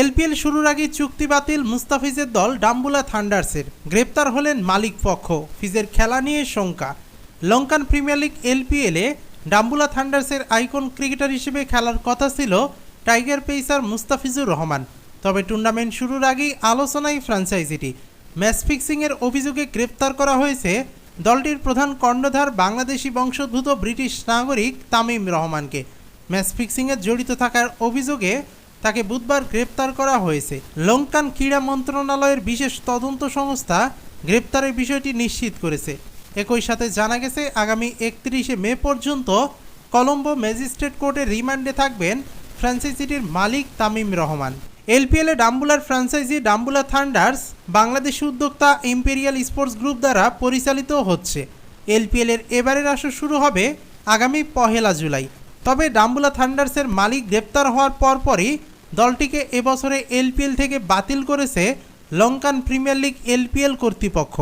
LPL শুরুর আগে চুক্তি বাতিল মুস্তাফিজের দল ডাম্বুলা থান্ডার্সের। গ্রেপ্তার হলেন মালিক পক্ষ। ফিজের খেলা নিয়ে শঙ্কা। লঙ্কান প্রিমিয়ার লিগ এলপিএলে ডাম্বুলা থান্ডার্সের আইকন ক্রিকেটার হিসেবে খেলার কথা ছিল টাইগার পেসার মুস্তাফিজুর রহমান। তবে টুর্নামেন্ট শুরুর আগেই আলোচনায় ফ্র্যাঞ্চাইজিটি ম্যাচ ফিক্সিংয়ের অভিযোগে গ্রেপ্তার করা হয়েছে দলটির প্রধান কর্ণধার বাংলাদেশি বংশোদ্ভূত ব্রিটিশ নাগরিক তামিম রহমানকে। ম্যাচ ফিক্সিংয়ে জড়িত থাকার অভিযোগে তাকে বুধবার গ্রেপ্তার করা হয়েছে। লঙ্কান ক্রীড়া মন্ত্রণালয়ের বিশেষ তদন্ত সংস্থা গ্রেপ্তারের বিষয়টি নিশ্চিত করেছে। একই সাথে জানা গেছে, আগামী একত্রিশে মে পর্যন্ত কলম্বো ম্যাজিস্ট্রেট কোর্টে রিমান্ডে থাকবেন ফ্র্যাঞ্চাইজিটির মালিক তামিম রহমান। এলপিএলে ডাম্বুলার ফ্র্যাঞ্চাইজি ডাম্বুলা থান্ডার্স বাংলাদেশি উদ্যোক্তা ইম্পেরিয়াল স্পোর্টস গ্রুপ দ্বারা পরিচালিত হচ্ছে। এলপিএলের এবারের আসর শুরু হবে আগামী পহেলা জুলাই। তবে ডাম্বুলা থান্ডার্সের মালিক গ্রেপ্তার হওয়ার পরপরই দলটিকে এবছরে এলপিএল থেকে বাতিল করেছে লঙ্কান প্রিমিয়ার লিগ এলপিএল কর্তৃপক্ষ।